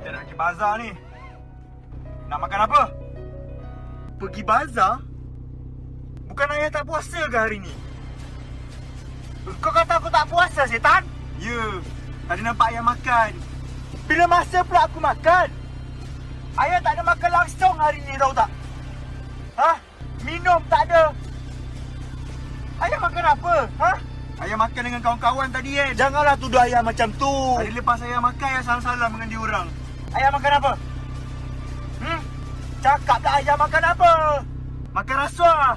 pergi bazar ni. Nak makan apa? Pergi bazar? Bukan ayah tak puasa ke hari ni? Kau kata aku tak puasa, setan? Ya. Tadi nampak ayah makan. Bila masa pula aku makan? Ayah tak ada makan langsung hari ni tahu tak? Ha? Minum tak ada. Ayah makan apa? Ha? Ayah makan dengan kawan-kawan tadi eh. Janganlah tuduh ayah macam tu. Tadi lepas ayah makan, ayah salam-salam dengan dia orang. Ayah makan apa? Hmm? Cakap tak ayah makan apa? Makan rasuah.